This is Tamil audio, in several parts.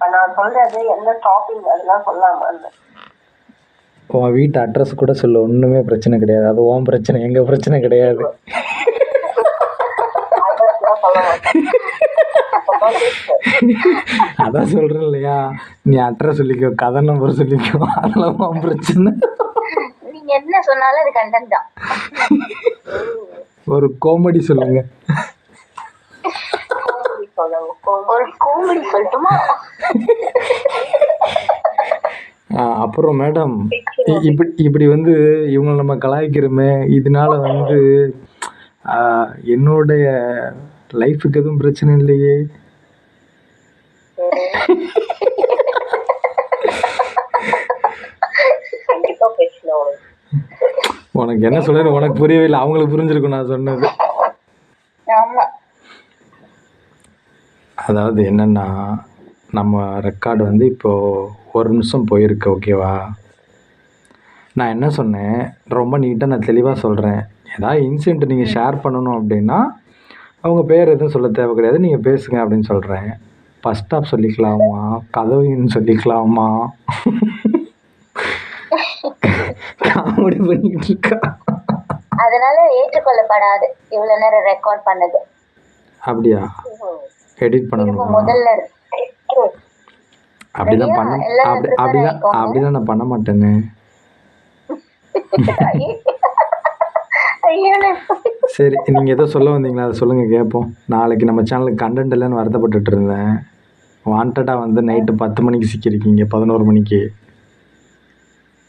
நான் சொல்றது எந்த ஸ்டாப்பிங் அதெல்லாம் சொல்லாம உன் வீட்டு அட்ரஸ் கூட சொல்லு ஒன்றுமே பிரச்சனை கிடையாது. அது உன் பிரச்சனை எங்கள் பிரச்சனை கிடையாது. அதான் சொல்கிறேன் இல்லையா? நீ அட்ரஸ் சொல்லிக்கோ கதை நம்பர் சொல்லிக்கோ அதெல்லாம் உன் பிரச்சனை. நீங்க என்ன சொன்னாலும் அது கண்டென்ட் தான். ஒரு காமெடி சொல்லுங்க. ஒரு காமெடி சொல்லட்டுமா அப்புறம் மேடம் இ- இப்படி இப்படி வந்து இவங்க நம்ம கலாய்க்கிறோமே இதனால வந்து என்னுடைய லைஃபுக்கு எதுவும் பிரச்சனை இல்லையே. உனக்கு என்ன சொல்றேன்னு உனக்கு புரியவே இல்லை அவங்களுக்கு புரிஞ்சிருக்கும் நான் சொன்னது. ஆமா. அதாவது என்னன்னா நம்ம ரெக்கார்டு வந்து இப்போ ஒரு நிமிஷம் போயிருக்கு ஓகேவா நான் என்ன சொன்னேன்? ரொம்ப நீட்டாக நான் தெளிவாக சொல்கிறேன் ஏதாவது இன்சிடென்ட் நீங்கள் ஷேர் பண்ணணும் அப்படின்னா அவங்க பேர் எதுவும் சொல்ல தேவை கிடையாது. நீங்கள் பேசுங்க அப்படின்னு சொல்கிறேன் பஸ் ஸ்டாப் சொல்லிக்கலாமா? கதவுன்னு சொல்லிக்கலாமா? காமெடி பண்ணிக்கிட்டு இருக்கா? அதனால ஏற்றுக்கொள்ளப்படாது. இவ்வளவு நேரம் ரெக்கார்ட் பண்ணது. அப்படியா? எடிட் பண்ணணுமா. முதல்ல. அப்படிதான் பண்ண அப்படி அப்படிதான். அப்படிதான் நான் பண்ண மாட்டேன்னு சரி நீங்கள் ஏதோ சொல்ல வந்தீங்களா? அதை சொல்லுங்கள் கேட்போம் நாளைக்கு நம்ம சேனலுக்கு கண்டென்ட் இல்லைன்னு வருத்தப்பட்டுட்டு இருந்தேன். வாண்டடாக வந்து நைட்டு பத்து மணிக்கு சிக்கியிருக்கீங்க பதினோரு மணிக்கு.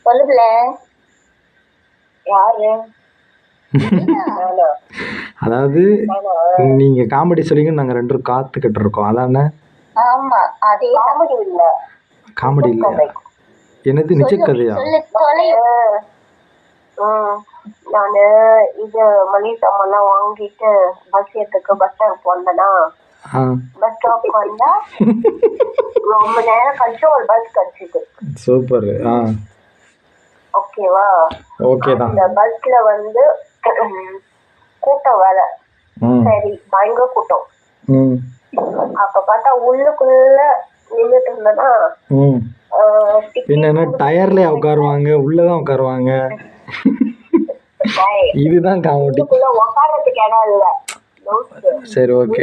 சொல்லுல யாரு? அதாவது நானா? நீங்கள் காமெடி சொல்லிங்க நாங்கள் ரெண்டு பேரும் காத்துக்கிட்டு இருக்கோம் அதானே? ஆமா. அதே காமெடி இல்ல. காமெடி இல்லையா? என்னது? நிஜ கதையா? சொல்லு தொலை. ம், நானு இது மளிகை சாமான்லாம் வாங்கிட்டு பஸ் ஏத்துக்கு பஸ் ஸ்டாப் வந்தேனா பஸ் ஸ்டாப் வந்தா ரொம்ப நேரம் கழிச்சு ஒரு பஸ் கிடைச்சிது. சூப்பர் ஆ. ஓகேவா ஓகே தான். அந்த பஸ்ல வந்து கூட்டம் ம். சரி பயங்கர கூட்டம். ம். அப்ப பார்த்தா உள்ளுக்குள்ள நின்றுட்டு ticket என்னன்னா டயர்லேயே உட்காருவாங்க? உள்ளே தான் உட்காருவாங்க இதுதான் காமெடி உட்கார்றதுக்கு இடம் இல்ல. சரி ஓகே.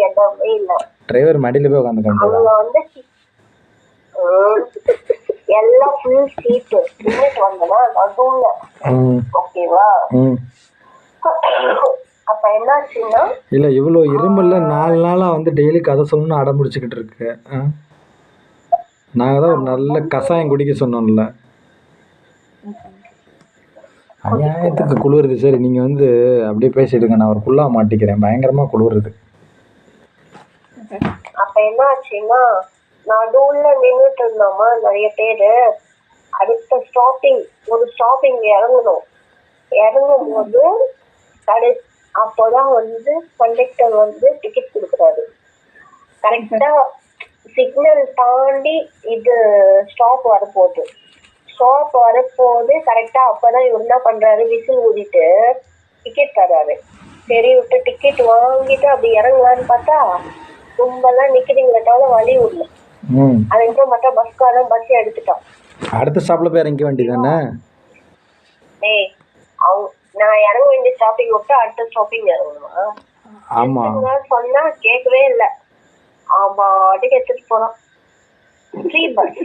இடமே இல்ல. டிரைவர் மடியில் போய் உட்காந்துக்கோங்க அவங்க வந்து எல்லாம் ஃபுல் சீட்டு நின்றுட்டு வந்தேன்னா நடுவுல. ஓகேவா ம். அப்ப என்னாச்சுன்னா இல்லை இவ்வளோ இருமல்ல நாலு நாளாக வந்து டெய்லி கதை சொல்லணும்னு அடம் பிடிச்சிக்கிட்டு இருக்கு. ஆ? நாங்கள் தான் ஒரு நல்ல கஷாயம் குடிக்க சொன்னோம்ல. அநியாயத்துக்கு குளிருது. சரி நீங்கள் வந்து அப்படியே பேசிடுங்க. நான் ஒரு குள்ளா மாட்டிக்கிறேன். பயங்கரமாக குளிருது. அப்ப என்ன ஆச்சுன்னா நடுவுல நின்றுட்டு இருந்தோமா நிறைய பேரு. அடுத்த ஸ்டாப்பிங் ஒரு ஸ்டாப்பிங் இறங்கணும். இறங்கும் போது கடை அப்போதான் வந்து கண்டக்டர் வந்து டிக்கெட் கொடுக்குறாரு. கரெக்டா சிக்னல் தாண்டி இது ஸ்டாப் வரப்போகுது. ஸ்டாப் வரப்போகுது கரெக்டா அப்பதான் இவர் என்ன பண்றாரு? விசில் ஊதிட்டு டிக்கெட் தராரு சரி விட்டு டிக்கெட் வாங்கிட்டு அப்படி இறங்கலான்னு பார்த்தா கும்பலாம் நிக்கிறீங்களே தவிர வழி விடல ம். அதுக்கப்புறம் பார்த்தா பஸ்காரன் பஸ் எடுத்துட்டான். அடுத்த ஸ்டாப்பில் போய் இறங்கிக்க வேண்டியதானே டேய் அவங்க நான் இறங்க வேண்டிய ஸ்டாப்பிங் விட்டு அடுத்த ஸ்டாப்பிங் இறங்கணுமா? ஆமாம் நான் சொன்னா கேட்கவே இல்ல. ஆமா பாட்டுக்கு எடுத்துட்டு போறான். ஃப்ரீ பஸ்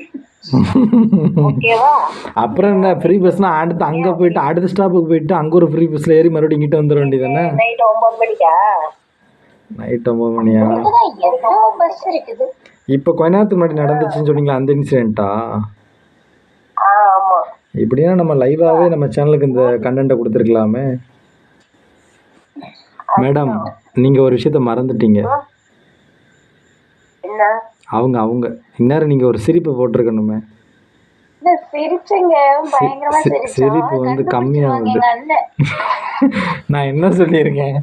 ஓகேவா அப்புறம் என்ன ஃப்ரீ பஸ்னால் அடுத்து அங்கே போயிட்டு அடுத்த ஸ்டாப்புக்கு போயிட்டு அங்கே ஒரு ஃப்ரீ பஸ்ஸில் ஏறி மறுபடியும் இங்கிட்ட வந்துட வேண்டியதானே நைட் ஒன்பது மணிக்கா? நைட் ஒம்பது மணியா? பஸ் இருக்குது? இப்போ கொஞ்ச நேரத்துக்கு முன்னாடி நடந்துச்சுன்னு சொன்னீங்களா அந்த இன்சிடெண்ட்டா ஆ ஆமா. இப்படின்னா நம்ம லைவாகவே நம்ம சேனலுக்கு இந்த கண்டென்ட்டை கொடுத்துருக்கலாமே. மேடம் நீங்கள் ஒரு விஷயத்த மறந்துட்டீங்க. அவங்க அவங்க. இந்நேரம் நீங்கள் ஒரு சிரிப்பு போட்டிருக்கணுமே. சிரிப்பு வந்து கம்மியாகுது. நான் என்ன சொல்லியிருக்கேன்?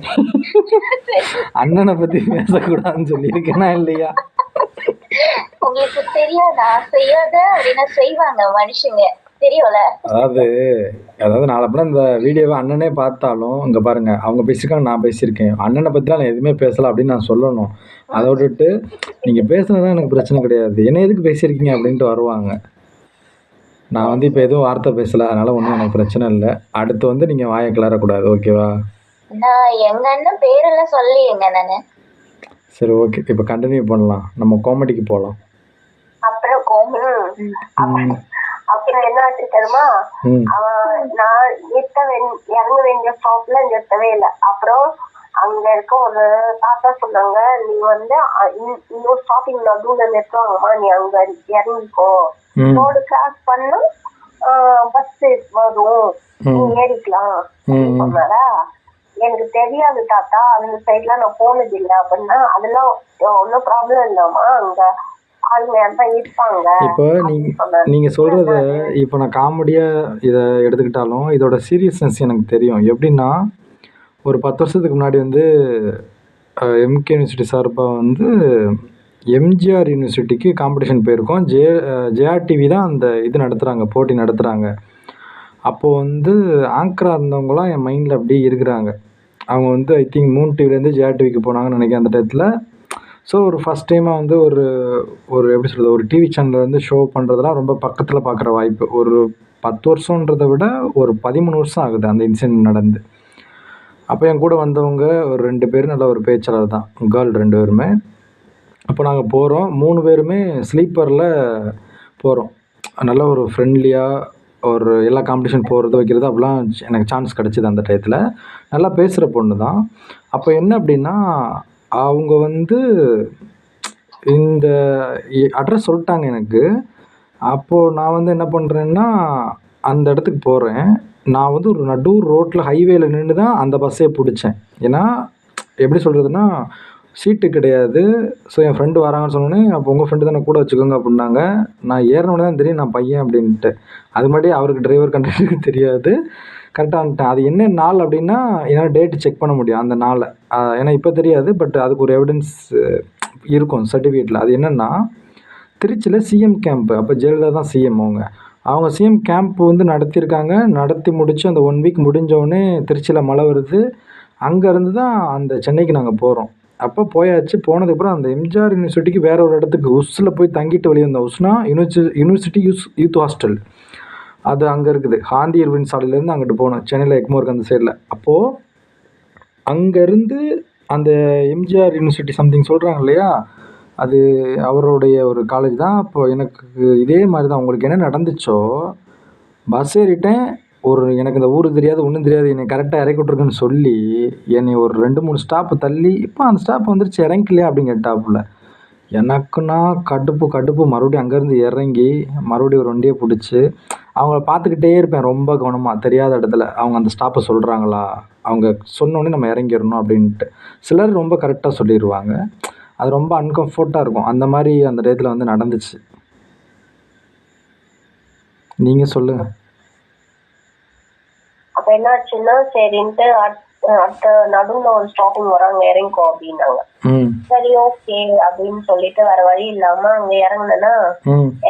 அண்ணனை பற்றி பேசக்கூடாதுன்னு சொல்லியிருக்கேனா இல்லையா? உங்களுக்கு தெரியாதா? செய்யாத? அப்படின்னா செய்வாங்க மனுஷங்க. தெரியும்ல? அதாவது அதாவது நாளை இந்த வீடியோவை அண்ணனே பார்த்தாலும் இங்கே பாருங்க அவங்க பேசியிருக்காங்க நான் பேசியிருக்கேன். அண்ணனை பற்றிலாம் நான் எதுவுமே பேசலை அப்படின்னு நான் சொல்லணும். அதை விட்டுட்டு நீங்கள் பேசுனதான் எனக்கு பிரச்சனை கிடையாது. என்ன எதுக்கு பேசியிருக்கீங்க அப்படின்ட்டு வருவாங்க. நான் வந்து இப்போ எதுவும் வார்த்தை பேசலை அதனால் ஒன்றும் எனக்கு பிரச்சனை இல்லை. அடுத்து வந்து நீங்கள் வாயை கிளறக்கூடாது ஓகேவா? நான் எங்க அண்ணன் பேரெல்லாம் சொல்லிங்க நானு. சரி ஓகே. இப்போ கண்டினியூ பண்ணலாம். நம்ம காமெடிக்கு போகலாம் அப்புறம் கோமி அப்புறம் என்ன ஆச்சு தெரியுமா ம். அவன் நான் நிறுத்த இறங்க வேண்டிய ஸ்டாப்ல நிறுத்தவே இல்லை. அப்புறம் அங்க இருக்க ஒரு தாத்தா சொன்னாங்க நீ வந்து இன்னொரு ஸ்டாப்பிங் நடுவுல நிறுத்துவாங்கம்மா நீ அங்க இறங்கிக்கோ. ரோடு கிராஸ் பண்ணா பஸ் வரும். நீ ஏறிக்கலாம். சொன்னாரா? எனக்கு தெரியாது தாத்தா அந்த சைட்லாம் நான் போனது இல்லை அப்படின்னா அதெல்லாம் ஒன்றும் ப்ராப்ளம் இல்லாமா அங்க இப்போ நீங்க சொன்னாரு. நீங்கள் சொல்கிறத இப்போ நான் காமெடியாக இதை எடுத்துக்கிட்டாலும் இதோட சீரியஸ்னஸ் எனக்கு தெரியும். எப்படின்னா ஒரு பத்து வருஷத்துக்கு முன்னாடி வந்து எம்கே யூனிவர்சிட்டி சார்பாக வந்து எம்ஜிஆர் யூனிவர்சிட்டிக்கு காம்படிஷன் போயிருக்கோம். ஜே ஜேஆர் டிவி தான் அந்த இது நடத்துகிறாங்க போட்டி நடத்துகிறாங்க அப்போது வந்து ஆங்கராக இருந்தவங்களாம் என் மைண்டில் அப்படியே இருக்கிறாங்க. அவங்க வந்து ஐ திங்க் மூன் டிவிலேருந்து ஜேஆர் டிவிக்கு போனாங்கன்னு நினைக்கிறேன் அந்த டயத்தில். ஸோ ஒரு ஃபஸ்ட் டைமாக வந்து ஒரு ஒரு எப்படி சொல்கிறது ஒரு டிவி சேனலில் வந்து ஷோ பண்ணுறதுலாம் ரொம்ப பக்கத்தில் பார்க்குற வாய்ப்பு. ஒரு பத்து வருஷன்றதை விட ஒரு பதிமூணு வருஷம் ஆகுது அந்த இன்சிடென்ட் நடந்து. அப்போ என் கூட வந்தவங்க ஒரு ரெண்டு பேர் நல்ல ஒரு பேச்சாளர் தான். கேர்ள் ரெண்டு பேருமே. அப்போ நாங்கள் போகிறோம் மூணு பேருமே ஸ்லீப்பரில் போகிறோம் நல்ல ஒரு ஃப்ரெண்ட்லியாக ஒரு எல்லா காம்படிஷன் போகிறது வைக்கிறது அப்படிலாம் எனக்கு சான்ஸ் கிடச்சிது அந்த டயத்தில் நல்லா பேசுகிற பொண்ணு தான் அப்போ என்ன அப்படின்னா அவங்க வந்து இந்த அட்ரஸ் சொல்லிட்டாங்க எனக்கு. அப்போது நான் வந்து என்ன பண்ணுறேன்னா அந்த இடத்துக்கு போகிறேன் நான் வந்து ஒரு நடு ரோட்டில் ஹைவேல நின்று தான் அந்த பஸ்ஸே பிடிச்சேன். ஏன்னா எப்படி சொல்கிறதுன்னா சீட்டு கிடையாது. ஸோ என் ஃப்ரெண்டு வராங்கன்னு சொன்னோன்னே அப்போ உங்கள் ஃப்ரெண்டு தானே கூட வச்சுக்கோங்க அப்படின்னாங்க. நான் ஏறினோடனே தான் தெரியும் நான் பையன் அப்படின்ட்டு. அது முன்னாடி அவருக்கு டிரைவர் கண்டக்டருக்கு தெரியாது. கரெக்டாக வந்துட்டேன். அது என்ன நாள் அப்படின்னா என்னால் டேட்டு செக் பண்ண முடியும் அந்த நாளை. ஏன்னா இப்போ தெரியாது பட் அதுக்கு ஒரு எவிடன்ஸ் இருக்கும் சர்டிஃபிகேட்டில் அது என்னென்னா திருச்சியில் சிஎம் கேம்ப் அப்போ ஜெயலலிதா தான் சிஎம் அவங்க. அவங்க சிஎம் கேம்ப் வந்து நடத்தியிருக்காங்க. நடத்தி முடித்து அந்த ஒன் வீக் முடிஞ்சோடனே திருச்சியில் மழை வருது. அங்கேருந்து தான் அந்த சென்னைக்கு நாங்கள் போகிறோம் அப்போ போயாச்சு. போனதுக்கப்புறம் அந்த எம்ஜிஆர் யூனிவர்சிட்டிக்கு வேற ஒரு இடத்துக்கு உஸ்ஸில் போய் தங்கிட்டு வெளியே வந்தோம். உஸ்னா university university use youth hostel அது அங்கே இருக்குது. காந்தி இருவின் சாலையிலேருந்து அங்கிட்டு போகணும் சென்னையில் எக்மோருக்கு அந்த சைடில் அப்போது அங்கேருந்து அந்த எம்ஜிஆர் யூனிவர்சிட்டி சம்திங் சொல்கிறாங்க இல்லையா? அது அவருடைய ஒரு காலேஜ் தான். அப்போ எனக்கு இதே மாதிரி தான் உங்களுக்கு என்ன நடந்துச்சோ பஸ் ஏறிட்டேன். ஒரு எனக்கு இந்த ஊர் தெரியாது ஒன்றும் தெரியாது. என்னை கரெக்டாக இறக்கி விட்ருக்குன்னு சொல்லி என்னை ஒரு ரெண்டு மூணு ஸ்டாப்பு தள்ளி இப்போ அந்த ஸ்டாப் வந்துருச்சு. இறங்கிக்கலையா அப்படின்னு கேட்டாப்புல. எனக்குன்னா கடுப்பு கடுப்பு. மறுபடியும் அங்கேருந்து இறங்கி மறுபடியும் ஒரு வண்டியை பிடிச்சி அவங்கள பார்த்துக்கிட்டே இருப்பேன். ரொம்ப கவனமாக தெரியாத இடத்துல. அவங்க அந்த ஸ்டாப்பை சொல்கிறாங்களா அவங்க சொன்னோடனே நம்ம இறங்கிடணும் அப்படின்ட்டு. சிலர் ரொம்ப கரெக்டாக சொல்லிடுவாங்க அது ரொம்ப அன்கம்ஃபர்ட்டாக இருக்கும். அந்த மாதிரி அந்த டயத்தில் வந்து நடந்துச்சு. நீங்கள் சொல்லுங்கள் அப்ப என்னாச்சுன்னா சரின்ட்டு அடுத்த நடுவுல ஒரு ஸ்டாப்பிங் வராங்க இறங்கிக்கோ அப்படின்னாங்க. சரி ஓகே அப்படின்னு சொல்லிட்டு வேற வழி இல்லாம அங்க இறங்குனேன்னா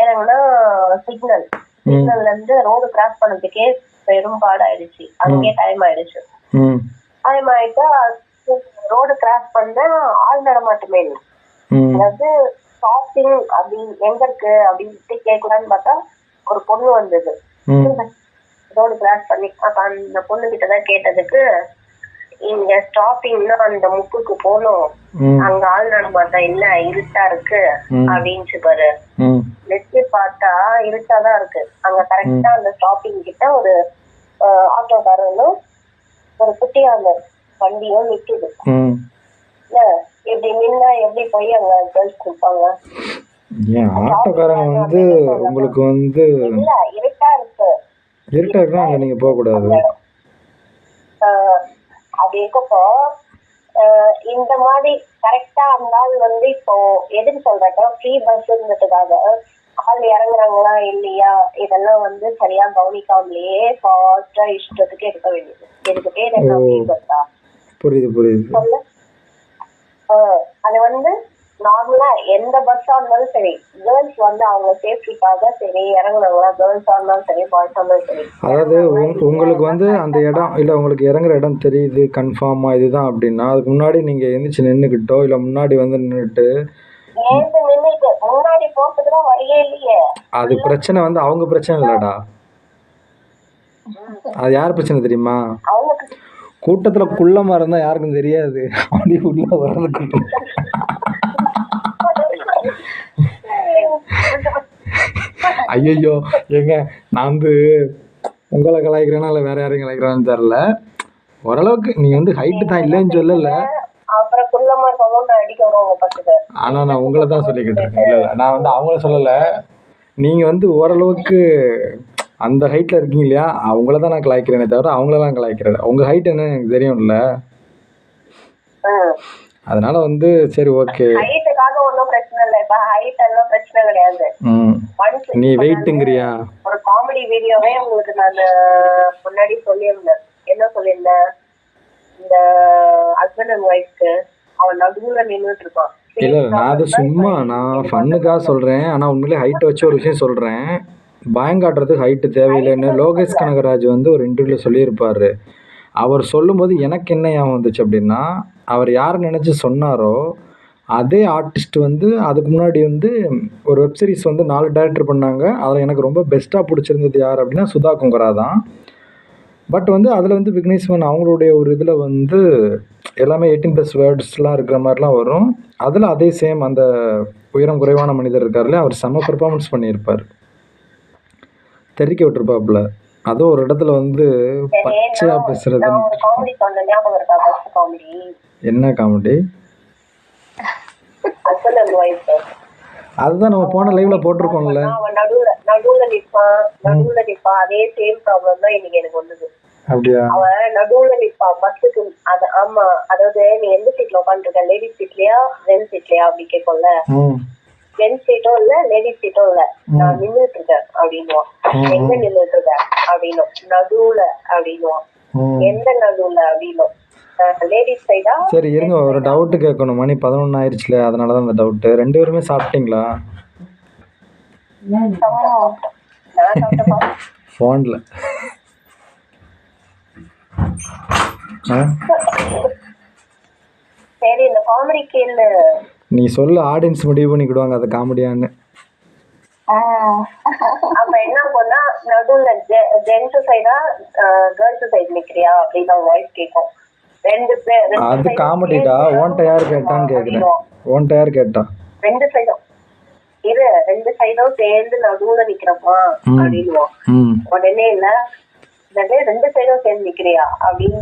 இறங்குனா சிக்னல் சிக்னல்ல இருந்து ரோடு கிராஸ் பண்ணதுக்கே பெரும் பாடாயிடுச்சு. அங்கேயே டைம் ஆயிடுச்சு. ம். டைம் ஆயிட்டா ரோடு கிராஸ் பண்ண ஆள் நடமாட்டமே இல்லை அதாவது ஷாப்பிங் அப்படின்னு எங்க இருக்கு அப்படின்ட்டு கேட்கலான்னு பார்த்தா ஒரு பொண்ணு வந்தது. ரோடு கிராஸ் பண்ணி அப்ப அந்த பொண்ணு கிட்ட தான் கேட்டதுக்கு இங்க ஸ்டாப்பிங்னா அந்த முக்குக்கு போகணும் ம். அங்க ஆள் நடமாட்டம் இல்ல இருட்டா இருக்கு? ம். அப்படின்ச்சு பாரு. ம். வெட்டி பார்த்தா இருட்டாதான் இருக்கு. அங்க கரெக்டா அந்த ஸ்டாப்பிங் கிட்ட ஒரு ஆட்டோக்காரனும் ஒரு குட்டியான வண்டியும் நிக்குது. இப்படி நின்னா எப்படி போய் அங்க கேர்ள்ஸ் கொடுப்பாங்க? ஏன் ஆட்டோக்காரங்க வந்து உங்களுக்கு வந்து இல்ல இருட்டா இருக்கு. இருட்டாக இருக்குன்னா அங்கே நீங்கள் போகக்கூடாது ஆஹ் அப்படி இருக்கப்போ இந்த மாதிரி கரெக்டா அந்த ஆள் வந்து இப்போ எதுக்கு சொல்றேன்னா ஃப்ரீ பஸ்ன்றதுக்காக ஆள் இறங்குறாங்களா இல்லையா? இதெல்லாம் வந்து சரியா கவனிக்காமலேயே ஃபாஸ்டா இஷ்டத்துக்கு எடுக்க வேண்டியது. ஃப்ரீ பஸ்ஸா புரியுது புரியுது. அது வந்து நார்மலா எந்த பஸ்ஸா இருந்தாலும் சரி கேர்ள்ஸ் வந்து அவங்க சேஃப்டிக்காக சரி இறங்குனாங்களா கேர்ள்ஸா இருந்தாலும் சரி பாய்ஸா இருந்தாலும் சரி. அதாவது உங் உங்களுக்கு வந்து அந்த இடம் இல்லை உங்களுக்கு இறங்குற இடம் தெரியுது கன்ஃபார்மாக இதுதான் அப்படின்னா அதுக்கு முன்னாடி நீங்கள் எந்திரிச்சு நின்றுக்கிட்டோ இல்லை முன்னாடி வந்து நின்றுட்டு அது பிரச்சனை வந்து அவங்க பிரச்சனை இல்லைடா. அது யார் பிரச்சனை தெரியுமா? கூட்டத்தில் குள்ளமாக இருந்தால் யாருக்கும் தெரியாது. அப்படி உள்ள வர்றதுக்கு. ஐயோ ஏங்க நான் வந்து உங்களை கலாய்க்கிறேனா இல்லை வேற யாரையும் கலாய்க்கிறேன்னு தெரில ஓரளவுக்கு நீ வந்து ஹைட்டு தான் இல்லைன்னு சொல்லலை. அப்புறம் குள்ளமா இருக்கவங்க அடிக்க வருவாங்க பக்கத்துல. ஆனால் நான் உங்களை தான் சொல்லிக்கிட்டு இருக்கேன். இல்லை இல்லை. நான் வந்து அவங்கள சொல்லலை. நீங்கள் வந்து ஓரளவுக்கு அந்த ஹைட்டில் இருக்கீங்க இல்லையா? அவங்கள தான் நான் கலாய்க்கிறேனே தவிர அவங்களெல்லாம் கலாய்க்கிறேன் உங்கள் ஹைட் என்ன எனக்கு தெரியும்ல. அதனால வந்து சரி ஓகே. ஹைட்டுக்காக ஒன்றும் பிரச்சனை இல்லை. இப்ப ஹைட் எல்லாம் பிரச்சனை கிடையாது. நீ வெயிட்டுங்கிறியா ஒரு காமெடி வீடியோவே உங்களுக்கு நான் முன்னாடி சொல்லியிருந்தேன். என்ன சொல்லியிருந்தேன்? இந்த ஹஸ்பண்ட் அண்ட் ஒய்ஃப்க்கு அவன் நடுவுல நின்றுட்டு இருக்கான். இல்லை நான் அது சும்மா நான் ஃபன்னுக்காக சொல்கிறேன் ஆனால் உண்மையிலே ஹைட்டை வச்சு ஒரு விஷயம் சொல்கிறேன் பயங்காட்டுறதுக்கு ஹைட்டு தேவையில்லைன்னு லோகேஷ் கனகராஜ் வந்து ஒரு இன்டர்வியூல சொல்லியிருப்பார். அவர் சொல்லும்போது எனக்கு என்ன ஞாபகம் வந்துச்சு அப்படின்னா அவர் யார் நினச்சி சொன்னாரோ அதே ஆர்டிஸ்ட் வந்து அதுக்கு முன்னாடி வந்து ஒரு வெப்சீரிஸ் வந்து நாலு டேரக்டர் பண்ணாங்க. அதில் எனக்கு ரொம்ப பெஸ்ட்டாக பிடிச்சிருந்தது யார் அப்படின்னா சுதா குங்கரா தான். பட் வந்து அதில் வந்து விக்னேஸ்வரன் அவங்களுடைய ஒரு இதில் வந்து எல்லாமே எயிட்டீன் ப்ளஸ் வேர்ட்ஸ்லாம் இருக்கிற மாதிரிலாம் வரும். அதில் அதே சேம் அந்த உயரம் குறைவான மனிதர் இருக்கார்ல அவர் செம்ம பெர்ஃபார்மன்ஸ் பண்ணியிருப்பார். தெறிக்க விட்டுருப்பாப்புல. அதுவும் ஒரு இடத்துல வந்து பச்சையாக பேசுறது என்ன காமெடி அதுதான் நம்ம போன லைவ்ல போட்டிருக்கோம்ல. நடுவுல நடுவுல நிப்பான் நடுவுல நிப்பான். அதே சேம் ப்ராப்ளம் தான் இன்னைக்கு எனக்கு வந்தது. அப்படியா? அவன் நடுவுல நிப்பான் பஸ்ஸுக்கு அது ஆமா அதாவது நீ எந்த சீட்ல உட்காந்துருக்க லேடிஸ் சீட்லயா ஜென்ஸ் சீட்லயா அப்படி கேட்கும்ல ம். ஜென்ஸ் சீட்டும் இல்ல லேடிஸ் சீட்டும் இல்ல. நான் நின்னுட்டு இருக்கேன் அப்படின்னுவான் எங்க நின்னுட்டு இருக்க அப்படின்னும். நடுவுல அப்படின்னுவான். எந்த நடுவுல அப்படின்னும். லேடிஸ் சைடா சரி இருங்க ஒரு டவுட்டு கேட்கணும். மணி பதினொன்று ஆயிடுச்சுல அதனால தான் அந்த டவுட்டு ரெண்டு பேருமே சாப்பிட்டீங்களா? ஃபோனில் சரி இந்த காமெடி கேளு. நீ சொல்ல ஆடியன்ஸ் முடிவு பண்ணிக்கிடுவாங்க அது காமெடியான்னு. அப்ப என்ன பண்ணா நடுவுல ஜென்ஸ் சைடா கேர்ள்ஸ் சைடு நிக்கிறியா? அப்படின்னு வாய்ஸ் கேட்கும் ரெண்டு பேர் அது காமெடிடா ஓன்ட்ட யார் கேட்டான்னு அப்படின்னுவான். ஓன்ட்ட யார் கேட்டா? ரெண்டு சைடும். இரு ரெண்டு சைடும் சேர்ந்து நடுவுல நிக்கிறப்பா ம். உடனே இல்ல ரெண்டு சைடும் சேர்ந்து நிக்கிறியா? அப்படின்னு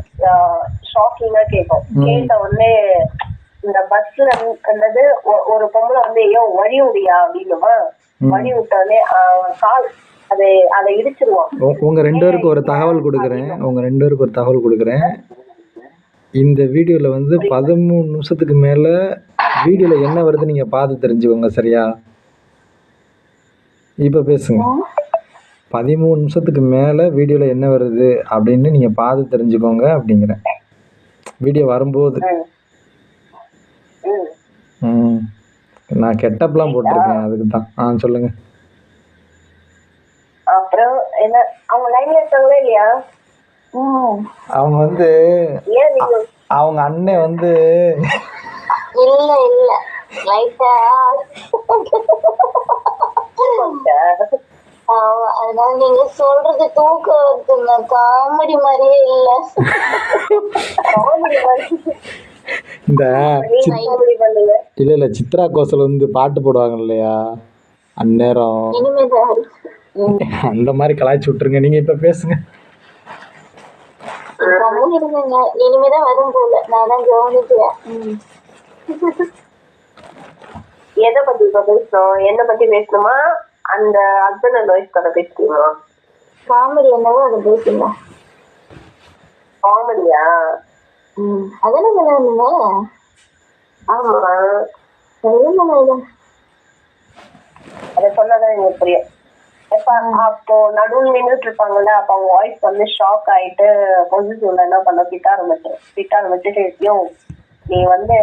ஷாக்கிங்கா கேட்கும் கேட்ட உடனே இந்த பஸ்ல ஒ- ஒரு பொம்பளை வந்து ஐயோ வழி விடியா அப்படின்னுமா. வழி விட்டாலே கால் அதை அதை இடிச்சிருவான். உங்க ரெண்டு பேருக்கு ஒரு தகவல் கொடுக்குறேன். உங்க ரெண்டு பேருக்கு ஒரு தகவல் கொடுக்குறேன். இந்த வீடியோவில் வந்து பதிமூணு நிமிஷத்துக்கு மேலே வீடியோவில் என்ன வருது நீங்கள் பார்த்து தெரிஞ்சுக்கோங்க சரியா? இப்போ பேசுங்க. பதிமூணு நிமிஷத்துக்கு மேலே வீடியோவில் என்ன வருது அப்படின்னு நீங்கள் பார்த்து தெரிஞ்சுக்கோங்க அப்படிங்கிறேன். வீடியோ வரும்போது. ம். நான் கெட்டப்லாம் போட்டிருக்கேன் அதுக்கு தான் ஆ சொல்லுங்கள் அப்புறம் என்ன அவங்க லைன்ல இருக்காங்களா இல்லையா? அவங்க வந்து நீங்க அவங்க அண்ணன் வந்து இல்ல இல்ல. லைட்டா அதனால நீங்க சொல்றது தூக்கம் வருதுங்க. காமெடி மாதிரியே இல்ல. காமெடி மாதிரி. இந்த நீங்க இல்லை இல்லை. சித்ரா கோசல் வந்து பாட்டு போடுவாங்க இல்லையா? அந்நேரம். அந்த மாதிரி கலாய்ச்சி விட்டுருங்க. நீங்கள் இப்போ பேசுங்க. கம்முன்னு இருங்க. இனிமேதான் வரும் போல. நான் தான் கவனிக்கிறேன். எதை பத்தி இப்ப பேசணும் என்ன பத்தி பேசணுமா? அந்த ஹஸ்பண்ட் அண்ட் ஒய்ஃப் கதை பேசணுமா காமெடி என்னவோ அதை பேசுங்க. காமெடியா? ம். அதானே சொன்னாங்க ஆமா. அதை சொன்னாதான் எனக்கு புரியும். அப்போ நடுவில் நின்றுட்டு இருப்பாங்கல்ல அப்ப அவங்க வாய்ஸ் வந்து ஷாக் ஆயிட்டு பொசிஷன்ல என்ன பண்ண திட்ட ஆரம்பிச்சு திட்ட ஆரம்பிச்சுட்டு யோ நீ வந்து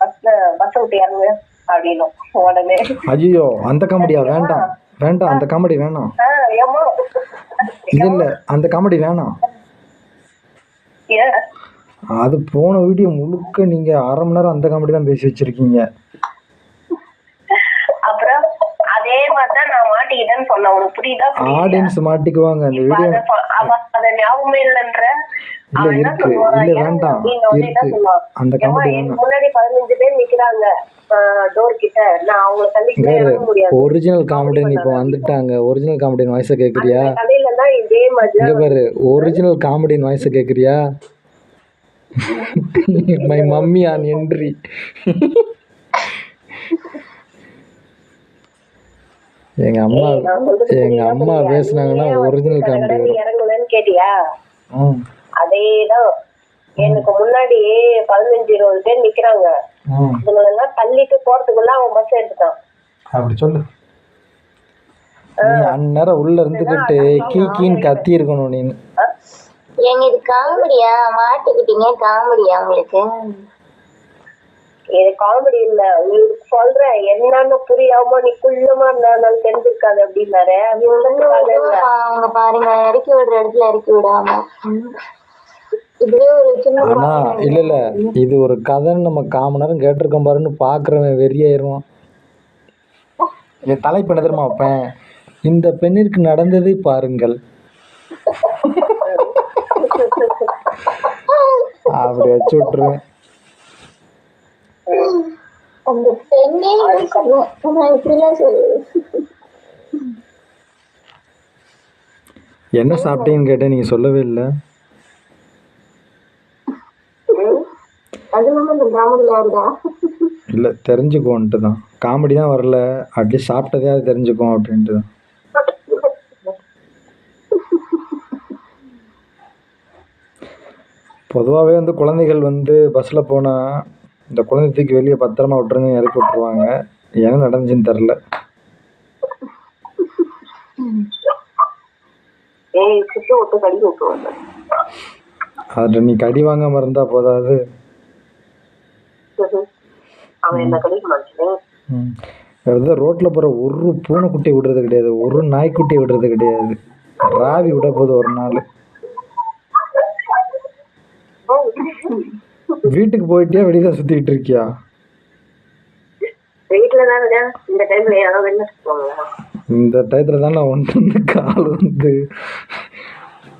பஸ்ல பஸ் விட்டு இறங்கு அப்படின்னு உடனே. ஐயோ அந்த காமெடியா வேண்டாம். வேண்டாம் அந்த காமெடி வேணாம். இல்ல இல்ல அந்த காமெடி வேணாம். அது போன வீடியோ முழுக்க நீங்க அரை மணி நேரம் அந்த காமெடி தான் பேசி வச்சிருக்கீங்க அப்புறம் அதே மாதிரிதான் நான் மாட்டிக்கிட்டேன்னு உனக்கு புரியுதா? ஆடியன்ஸ் மாட்டிக்குவாங்க அந்த வீடியோ அத ஞாபகமே இல்லைன்ற. இல்ல இருக்கு. இல்ல வேண்டாம். இருக்கு? அந்த முன்னாடி பேர் நிக்கிறாங்க டோர் கிட்ட. நான் அவங்கள முடியாது. ஒரிஜினல் காமெடியன் இப்போ வந்துட்டாங்க. ஒரிஜினல் காமெடியன் வாய்ஸை கேட்குறியா அந்த கதையில தான் இதே மாதிரி இங்க பாரு ஒரிஜினல் காமெடியன் வாய்ஸை கேட்குறியா மை மம்மி ஆன் என்ட்ரி எங்க அம்மா எங்க அம்மா? பேசுனாங்கன்னா ஒரிஜினல் காமெடி வரும். இறங்கலன்னு கேட்டியா? அதேதான். எனக்கு முன்னாடி பதினஞ்சு இருபது பேர் நிக்கிறாங்க. இதுங்களெல்லாம் தள்ளிட்டு போறதுக்குள்ள அவன் பஸ் எடுத்துட்டான். அப்படி சொல்லு. நீ அந்நேரம் உள்ள இருந்துகிட்டு கீ கீன்னு கத்தி இருக்கணும் நீ ஏங்க இது காமெடியா மாட்டிக்கிட்டீங்க காமெடியா உங்களுக்கு? இது காமெடி இல்ல. நீ சொல்றேன் என்னன்னு புரியாம நீ குள்ளமா இருந்தாலும் தெரிஞ்சிருக்காது அப்படின்னாரு. அவங்க பாருங்க இறக்கி விடுற இடத்துல இறக்கி விடாம. ஆனா இல்ல இல்ல. இது ஒரு கதைன்னு நம்ம காம நேரம் கேட்டிருக்கோம் பாருன்னு பாக்குறவன் வெறியாயிருவான் என் தலைப்பு என்ன தெரியுமா வைப்பேன்? இந்த பெண்ணிற்கு நடந்ததை பாருங்கள். அப்படி வச்சு விட்டுருவேன். அந்த பெண்ணே நான் இப்படிலாம் சொல்லு. என்ன சாப்பிட்டீங்கன்னு கேட்டேன் நீங்க சொல்லவே இல்லை. அது இல்லை தெரிஞ்சுக்குவோன்ட்டு தான். காமெடி தான் வரல. அட்லீஸ்ட் சாப்பிட்டதையாவது தெரிஞ்சுக்குவோம் அப்படின்ட்டு தான். பொதுவாகவே வந்து குழந்தைகள் வந்து பஸ்ஸில் போனால் இந்த குழந்தை தூக்கி வெளியே பத்திரமா விட்டுருங்க இறக்கி விட்ருவாங்க என்ன நடந்துச்சுன்னு தெரில விட்டுருவாங்க. அதில் நீ கடி வாங்காமல் இருந்தால் போதாது. வந்து ரோட்டில் போகிற ஒரு பூனைக்குட்டி விடுறது கிடையாது. ஒரு நாய்க்குட்டி விடுறது கிடையாது. ராவி விட போகுது ஒரு நாள். வீட்டுக்கு போயிட்டியா வெளியே சுற்றிக்கிட்டு இருக்கியா? வீட்டுல தான் இருக்கேன். இந்த டைம்ல என்ன சொல்லுவாங்களா இந்த டயத்தில் தான் நான் ஒன்று வந்து கால் வந்து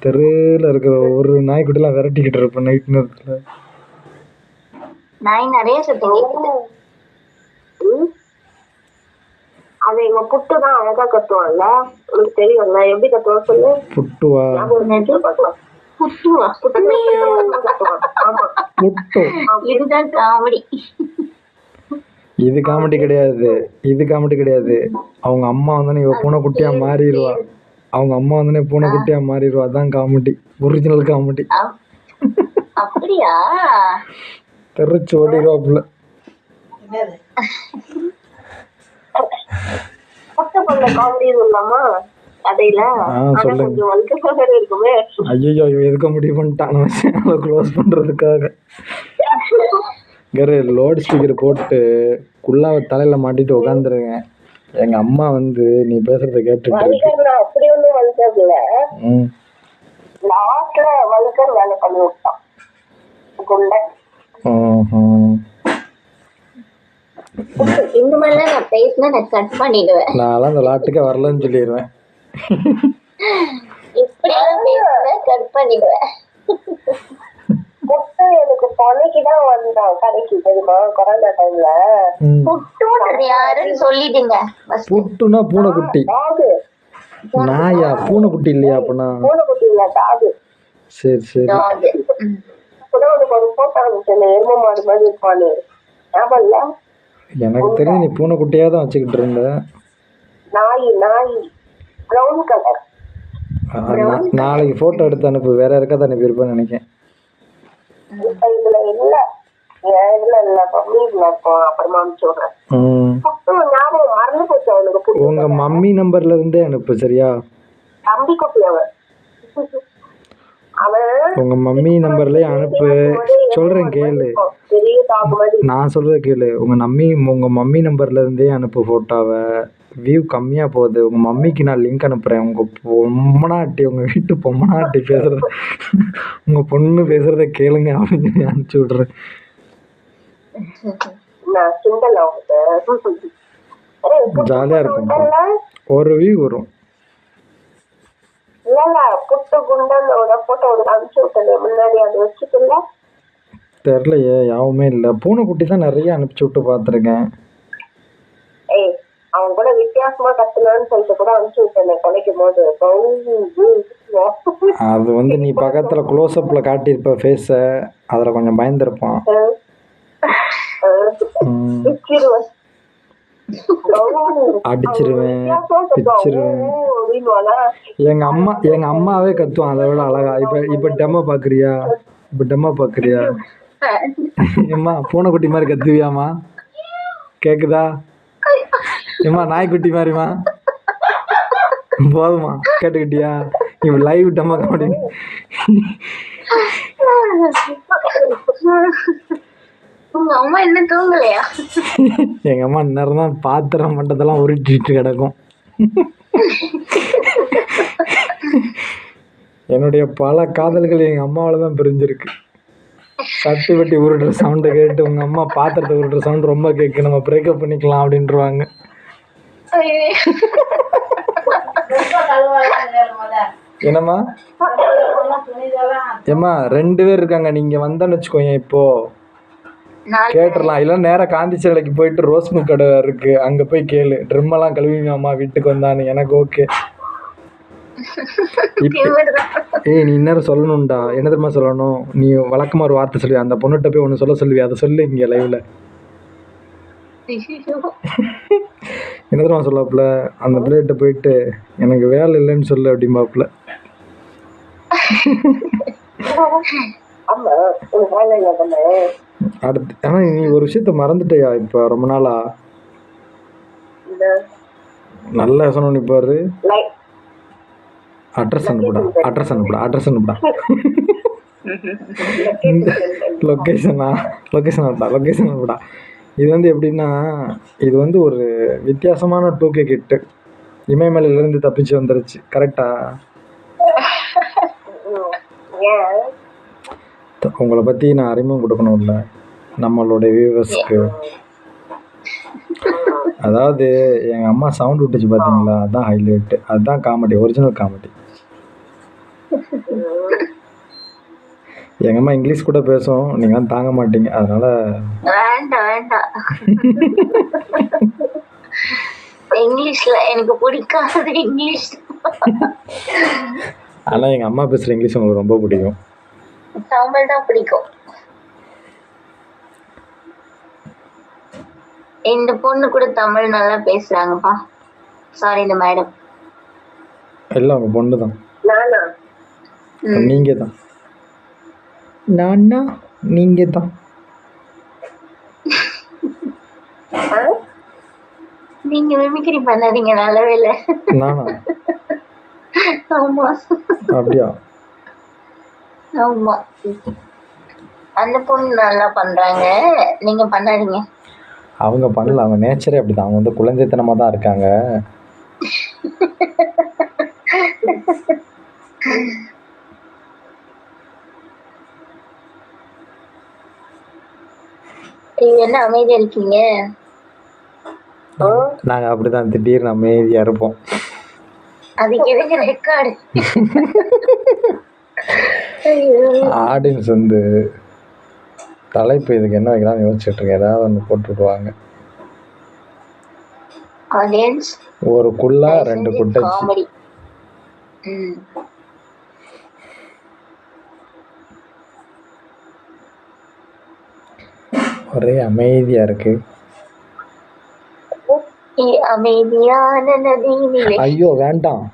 தெருவில் இருக்கிற ஒரு நாய்க்குட்டிலாம் விரட்டிக்கிட்டு இருப்பேன் நைட் நேரத்தில். நாய் நிறைய ம்? அது எங்க புட்டு தான் அழகா கத்துவான்ல? உனக்கு தெரியும்ல? எப்படி கத்துவான் சொல்லு? புட்டுவா? இதுதான் காமெடி இது காமெடி கிடையாது. இது காமெடி கிடையாது. அவங்க அம்மா வந்தோடனே இவ பூனைக்குட்டியா மாறிடுவா. அவங்க அம்மா வந்தோடனே பூனைக்குட்டியா மாறிடுவா. அதான் காமெடி ஒரிஜினல் காமெடி அப்- அப்படியா? தெரிச்சு ஓடிடுவாப்புல. காமெடி இல்லாமா ஐயோ இவன் எதுக்க முடிவு பண்ணிட்டான்? சேனலை க்ளோஸ் பண்ணுறதுக்காக கரு லோட் ஸ்பீக்கர் போட்டு குள்ளாவை தலையில் மாட்டிட்டு உட்காந்துருங்க எங்கள் அம்மா வந்து நீ பேசுகிறத கேட்டுட்டு அப்படி ஒண்ணும் வலுக்கர் இல்ல ம் லாஸ்ட்ல வலுக்கர் வேலை பண்ணி விட்டான். குள்ள ம்ஹும். இந்த மாதிரிலாம் நான் பேசினா நான் கட் பண்ணிடுவேன். நான்லாம் அந்த லாட்டுக்கே வரலன்னு சொல்லிடுவேன் இப்படியெல்லாம் பேசினா கட் பண்ணிடுவேன். புட்டு எனக்கு தான் வந்தான். கடைக்கு தெரியுமா? கொரோனா டைம்ல. புட்டுன்றது யாருன்னு சொல்லிடுங்க. புட்டுனா பூனைக்குட்டி. நாயா? பூனைக்குட்டி இல்லையா அப்படின்னா பூனைக்குட்டி இல்ல டாகு. சரி சரி. அப்பதான் உனக்கு ஒரு போட்டோ அனுப்பிச்சேன். எரும மாடு மாதிரி இருப்பானு ஞாபகம் இல்ல? எனக்கு தெரிஞ்சு நீ பூனைக்குட்டியாக தான் வச்சுக்கிட்டு இருந்த. நாய் நாய். ப்ரௌன் கலர் நாளைக்கு ஃபோட்டோ எடுத்து அனுப்பு. வேற யாருக்காவது அனுப்பியிருப்பேன்னு நினைக்கிறேன் இதுல இல்ல. புட்டு புட்டு உங்க மம்மி நம்பர்ல இருந்தே அனுப்பு சரியா? உங்க மம்மி நம்பர்லயே அனுப்பு. சொல்றேன் கேளு. நான் சொல்கிறத கேளு. உங்கள் மம்மி உங்கள் மம்மி நம்பர்லேருந்தே அனுப்பு ஃபோட்டோவை வியூ கம்மியாக போகுது. உங்கள் மம்மிக்கு நான் லிங்க் அனுப்புகிறேன் உங்கள் பொம்மனாட்டி உங்கள் வீட்டு பொம்மனாட்டி பேசுகிறத உங்கள் பொண்ணு பேசுகிறத கேளுங்க அப்படின்னு சொல்லி அனுப்பிச்சி விட்றேன் ஜாலியாக இருக்கும். ஒரு வியூ வரும். தெரிலையே யாவுமே இல்லை. பூனைக்குட்டி தான் நிறைய அனுப்பிச்சி விட்டு பார்த்துருக்கேன். ஏய் அவன் கூட வித்தியாசமா கத்துனான்னு சொல்லிட்டு கூட அனுப்பிச்சு விட்டேன் குலைக்கும் போது. அது வந்து நீ பக்கத்தில் க்ளோஸ்அப்பில் காட்டியிருப்ப ஃபேஸை அதில் கொஞ்சம் பயந்துருப்பான். அடிச்சிருவேன், பிச்சிருவேன். எங்க அம்மா எங்க அம்மாவே கத்துவான் அதை விட அழகா. இப்ப இப்ப டெமோ பாக்குறியா? இப்ப டெமோ பாக்குறியா? ஏம்மா பூனைக்குட்டி மாதிரி கத்துவியாம்மா? கேக்குதா? ஏம்மா நாய்க்குட்டி மாதிரிமா போதுமா கேட்டுக்கிட்டியா? இப்ப லைவ் டெமோ காமெடி உங்க அம்மா என்ன தூங்கலையா? எங்க அம்மா இந்நேரம் தான் பாத்திரம் மட்டத்தெல்லாம் உருட்டிட்டு கிடக்கும். என்னுடைய பல காதல்கள் எங்க அம்மாவால தான் பிரிஞ்சிருக்கு. சட்டி வட்டி உருட்டுற சவுண்டை கேட்டு உங்க அம்மா பாத்திரத்தை உருட்டுற சவுண்ட் ரொம்ப கேட்கு நம்ம பிரேக்கப் பண்ணிக்கலாம் அப்படின்றவாங்க. என்னம்மா? ஏம்மா ரெண்டு பேர் இருக்காங்க. நீங்க வந்தோன்னு வச்சுக்கோங்க இப்போ. கேட்டுடலாம் இல்லை நேராக காந்தி சிலைக்கு போயிட்டு ரோஸ் மில்க் கடை இருக்கு. அங்கே போய் கேளு. ட்ரிம்மெல்லாம் கழுவிங்கம்மா வீட்டுக்கு வந்தான்னு. எனக்கு ஓகே. ஏய் நீ இன்னும் சொல்லணும்டா. என்ன தெரியுமா சொல்லணும்? நீ வழக்கமாக ஒரு வார்த்தை சொல்லுவி அந்த பொண்ணுகிட்ட போய் ஒன்று சொல்ல சொல்லுவி அதை சொல்லு இங்கே லைவில். என்ன தெரியுமா சொல்லாப்புல? அந்த பிள்ளைகிட்ட போயிட்டு எனக்கு வேலை இல்லைன்னு சொல்லு அப்படிம்பாப்புல. அடுத்து ஆனால் நீ ஒரு விஷயத்த மறந்துட்டயா இப்போ ரொம்ப நாளா? நல்லா சொன்னோன்னு பாரு. லை- அட்ரஸ் அனுப்புடா அட்ரஸ் அனுப்புடா அட்ரஸ் அனுப்புடா. லொக்கேஷனா லொக்கேஷன் அனுப்புடா லொக்கேஷன் அனுப்புடா. இது வந்து எப்படின்னா இது வந்து ஒரு வித்தியாசமான டூ கே கிட்டு. இமயமலையிலேருந்து தப்பிச்சு வந்துருச்சு. கரெக்டா உங்களை பற்றி நான் அறிமுகம் கொடுக்கணும்ல. நம்மளுடைய வியூவர்ஸ்க்கு அதாவது எங்கள் அம்மா சவுண்ட் விட்டுச்சு பார்த்தீங்களா அதுதான் ஹைலைட்டு அதுதான் காமெடி ஒரிஜினல் காமெடி எங்கள் அம்மா இங்கிலீஷ் கூட பேசும் நீங்கள் தாங்க மாட்டீங்க. அதனால் வேண்டாம் வேண்டாம். இங்கிலீஷ்ல எனக்கு பிடிக்காது இங்கிலீஷ். ஆனால் எங்கள் அம்மா பேசுகிற இங்கிலீஷ் உங்களுக்கு ரொம்ப பிடிக்கும். தமிழ் தான் பிடிக்கும். இந்த பொண்ணு கூட தமிழ் நல்லா பேசுறாங்கப்பா. சாரி இந்த மேடம் எல்லாம் உங்கள் பொண்ணு தான் நானா? நீங்கள் தான் நானா நீங்கள் தான்? நீங்க மிமிக்ரி பண்ணாதீங்க நல்லாவே இல்லை. நானா? ஆமா. அப்படியா? ஆமா. அந்த பொண்ணு நல்லா பண்றாங்க. நீங்க பண்ணாதீங்க. அவங்க பண்ணல அவங்க நேச்சரே அப்படி தான் அவங்க வந்து குழந்தைத்தனமாக தான் இருக்காங்க. நீங்க என்ன அமைதியா இருக்கீங்க? நாங்கள் அப்படி தான் திடீர்னு அமைதியாக இருப்போம். அதுக்கு எதுக்கு ரெக்கார்டு ஆடியன்ஸ் வந்து தலைப்பு இதுக்கு என்ன வைக்கலாம்னு யோசிச்சுட்டு இருக்கேன். ஏதாவது ஒன்று போட்டு விடுவாங்க. ஆடியன்ஸ் ஒரு குள்ளா ரெண்டு காமெடி ம். ஒரே அமைதியாக இருக்கு. அமைதியான ஐயோ வேண்டாம்.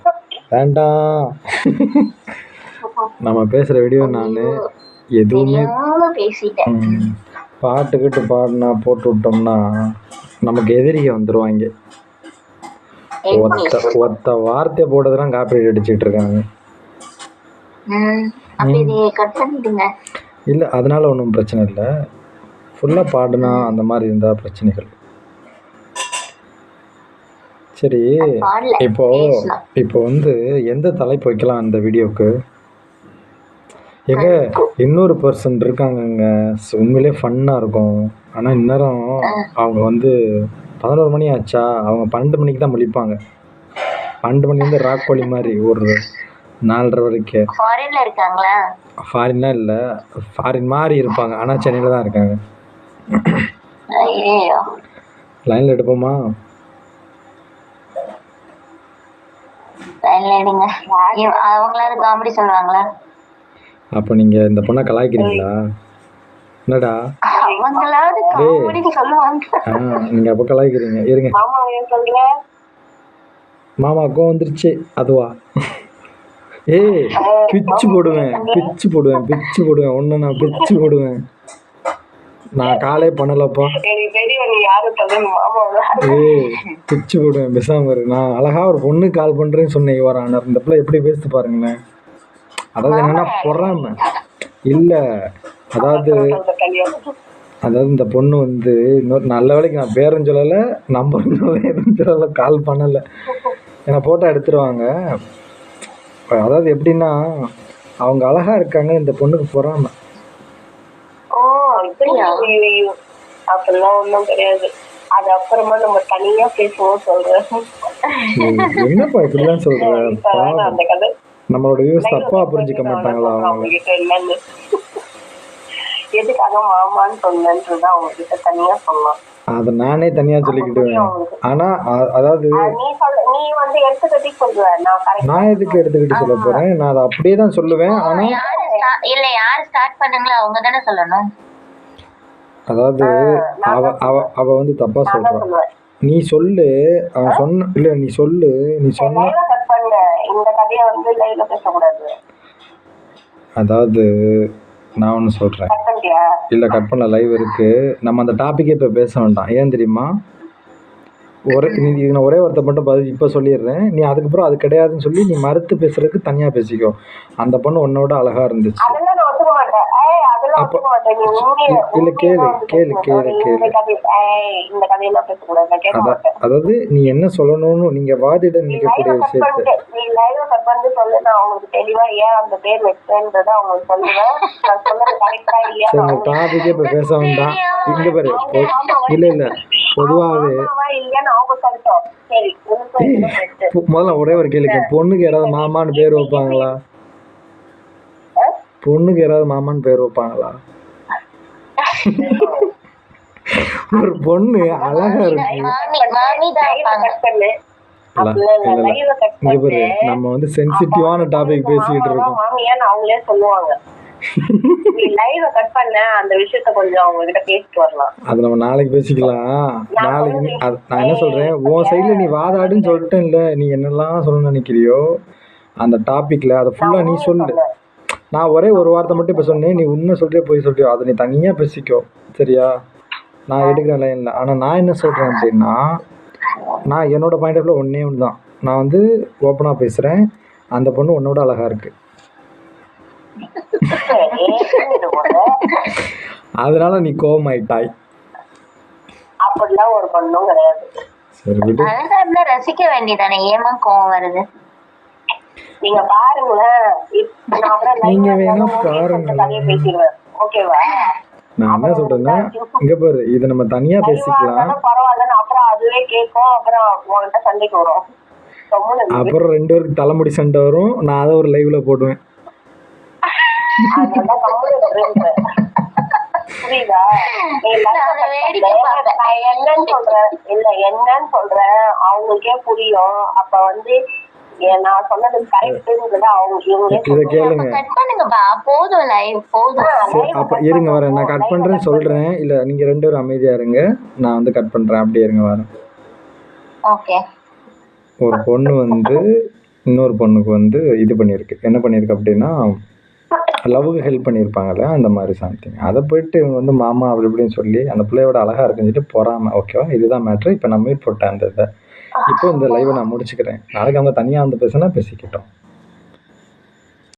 வேண்டாம். நம்ம பேசுகிற வீடியோ நான் எதுவுமே பேசிட்டேன். பாட்டுக்கிட்டு பாடினா போட்டு விட்டோம்னா நமக்கு எதிரிக வந்துருவாங்க. ஒத்த ஒத்த வார்த்தை போட்டதெல்லாம் காப்பி அடிச்சிட்டு இருக்காங்க. இல்லை அதனால ஒன்றும் பிரச்சனை இல்லை. ஃபுல்லாக பாடுனா அந்த மாதிரி இருந்தால் பிரச்சனைகள். சரி இப்போ. இப்போ வந்து எந்த தலைப்பு வைக்கலாம் அந்த வீடியோக்கு எங்க இன்னொரு பர்சன் இருக்காங்கங்க. உண்மையிலே ஃபன்னாக இருக்கும். ஆனால் இந்நேரம் அவங்க வந்து பதினோரு மணி ஆச்சா? அவங்க பன்னெண்டு மணிக்கு தான் முழிப்பாங்க. பன்னெண்டு மணிலேருந்து ராக் கோழி மாதிரி ஒரு நாலரை வரைக்கும் ஃபாரின்ல இருக்காங்களா? ஃபாரின்லாம் இல்லை. ஃபாரின் மாதிரி இருப்பாங்க. ஆனால் சென்னையில் தான் இருக்காங்க. லைனில் எடுப்போமா? லைன்ல எடுங்க. அவங்களாவது காமெடி சொல்லுவாங்களா? அப்போ நீங்கள் இந்த பொண்ணை கலாய்க்கிறீங்களா? என்னடா? அவங்களாவது காமெடி சொல்லுவாங்க. ஆ நீங்கள் அப்போ கலாய்க்கிறீங்க. இருங்க. மாமா ஏன் சொல்ற வந்துருச்சு. அதுவா? ஏய் பிச்சு போடுவேன். பிச்சு போடுவேன். பிச்சு போடுவேன். ஒன்று நான் பிச்சு போடுவேன். நான் காலே பண்ணலப்பா. ஏய் பிச்சு போடுவேன் பேசாம நான் அழகா ஒரு பொண்ணு கால் பண்றேன்னு சொன்னேன் இவர். ஆனால் இந்த பிள்ளை எப்படி பேசுது பாருங்களேன். அதாவது என்னன்னா பொறாம. இல்ல அதாவது அதாவது இந்த பொண்ணு வந்து இன்னொரு நல்ல வேலைக்கு நான் பேரும் சொல்லலை நம்பரும் சொல்லலை எதுவும் சொல்லலை கால் பண்ணலை. ஏன்னா ஃபோட்டோ எடுத்துருவாங்க. அதாவது எப்படின்னா அவங்க அழகா இருக்காங்க இந்த பொண்ணுக்கு பொறாம. ஓ அப்படிலாம் ஒண்ணும் கிடையாது. அது அப்புறமா நம்ம தனியா பேசுவோம் சொல்றேன். என்னப்பா இப்படிலாம் சொல்ற? அந்த கதை. நம்மளோட வியூஸ் தப்பா புரிஞ்சுக்க மாட்டாங்களா அவங்க அவங்க கிட்ட இல்லைன்னு எதுக்காக மாமான்னு சொன்னேன்றத அவங்க கிட்ட தனியா சொல்லலாம். அதை நானே தனியா சொல்லிக்கிட்டுவேன் ஆனா அதாவது நான் எதுக்கு எடுத்துக்கிட்டு சொல்ல போறேன்? நான் அதை அப்படியே தான் சொல்லுவேன். ஆனா இல்ல யாரு ஸ்டார்ட் பண்ணாங்களோ அவங்க தானே சொல்லணும். அதாவது அவ அவ அவ வந்து தப்பா சொல்றா. நீ சொல்லு அவன் சொன்ன இல்ல நீ சொல்லு நீ சொன்ன லைவ்ல கட் பண்ண. இந்த கதையை வந்து லைவ்ல பேசக்கூடாது. அதாவது நான் ஒன்று பண்ணிட்டியா? இல்லை கட் பண்ண லைவ் இருக்கு. நம்ம அந்த டாப்பிக்கே இப்போ பேச வேண்டாம். ஏன் தெரியுமா? ஒரே இது நான் ஒரே வார்த்தை மட்டும் பதில் இப்போ சொல்லிடுறேன். நீ அதுக்கப்புறம் அது கிடையாதுன்னு சொல்லி நீ மறுத்து பேசுறதுக்கு தனியாக பேசிக்கோ. அந்த பொண்ணு உன்னோட அழகா இருந்துச்சு. நான் இல்ல, கேளு, கேளு. கேளு, கேளு. நான் அதாவது நீ என்ன சொல்லணும்னு நீங்க வாதிட நினைக்கக்கூடிய விஷயத்த. நீ லைவ் கட் பண்ணிட்டு சொல்லு. நான் அவங்களுக்கு தெளிவா ஏன் அந்த பேர் வச்சேன்றத அவங்களுக்கு சொல்லுவேன். நான் சொன்னது கரெக்டா இல்லையா? சரி இந்த டாபிக்கே இப்போ பேச வேண்டாம். இங்க பாரு இல்ல இல்ல. முதல்ல ஒரே ஒரு கேள்வி பொண்ணுக்கு யாராவது மாமான்னு பேர் வைப்பாங்களா? பொண்ணுக்கு யாராவது மாமான்னு பேர் வைப்பாங்களா? ஒரு பொண்ணு அழகா இருக்கு. இல்ல, இல்ல இல்ல, இல்ல. நம்ம வந்து சென்சிட்டிவான டாபிக் பேசிக்கிட்டு இருக்கோம். அவங்களே சொல்லுவாங்க. நீ லைவ கட் பண்ண அந்த விஷயத்த கொஞ்சம் அவங்க கிட்ட பேசிட்டு வரலாம். அது நம்ம நாளைக்கு பேசிக்கலாம். நாளைக்கு நான் என்ன சொல்றேன்? உன் சைடுல நீ வாதாடுன்னு சொல்லிட்டேன்ல நீ என்னெல்லாம் சொல்லணும்னு நினைக்கிறியோ அந்த டாபிக்ல அதை ஃபுல்லா நீ சொல்லு. நான் ஒரே ஒரு வார்த்தை மட்டும் இப்போ சொன்னேன். நீ உண்மை சொல்றியோ போய் சொல்றியோ அதை நீ தனியா பேசிக்கோ. சரியா? நான் எடுக்கிற லைன்ல ஆனா நான் என்ன சொல்றேன் அப்படின்னா நான் என்னோட பாயிண்ட் ஆஃப் ஒன்னே ஒன்று தான் நான் வந்து ஓப்பனா பேசுறேன். அந்த பொண்ணு உன்னோட அழகா இருக்கு. சரி, இது ஒண்ணு. அதனால நீ கோவமாயிட்டாய். அப்படிலாம் ஒரு பொண்ணும் கிடையாது. ரசிக்க வேண்டியதானே ஏமா கோவம் வருது? நீங்க பாருங்களேன். நீங்க வேணா பேசிடுவேன். ஓகேவா? நான் என்ன சொல்றேன்னா இங்க பாரு இதை நம்ம தனியா பேசிக்கலாம். பரவாயில்லன்னு அப்புறம் அதுவே கேட்கும் அப்புறம் உங்கள்கிட்ட சண்டைக்கு வரும். அப்புறம் ரெண்டு பேருக்கு தலைமுடி சண்டை வரும். நான் அதை ஒரு லைவ்ல போடுவேன். புரியுதா? என்னன்னு சொல்றேன். இல்ல என்னன்னு சொல்றேன். அவங்களுக்கே புரியும். அப்ப வந்து நான் சொன்னது கரெக்ட்ன்றத அவங்க இவங்களே இதை கேளுங்க. கட் பண்ணுங்கப்பா போதும் லைவ் போதும். சரி அப்ப இருங்க வரேன். நான் கட் பண்றேன்னு சொல்றேன். இல்ல நீங்க ரெண்டு பேரும் அமைதியா இருங்க. நான் வந்து கட் பண்றேன். அப்படியே இருங்க வரேன். ஓகே ஒரு பொண்ணு வந்து இன்னொரு பொண்ணுக்கு வந்து இது பண்ணியிருக்கு. என்ன பண்ணியிருக்கு அப்படின்னா லவ்வுக்கு ஹெல்ப் பண்ணியிருப்பாங்கல்ல அந்த மாதிரி சம்திங் அதை போயிட்டு இவங்க வந்து மாமா அப்படி இப்படின்னு சொல்லி அந்த பிள்ளையோட அழகா இருக்குன்னு சொல்லிட்டு பொறாம ஓகேவா இதுதான் மேட்ரு இப்போ நான் மீட் போட்டேன் அந்த இதை. இப்போ இந்த லைவை நான் முடிச்சுக்கிறேன். நாளைக்கு அவங்க தனியாக வந்து பேசினா பேசிக்கிட்டோம்.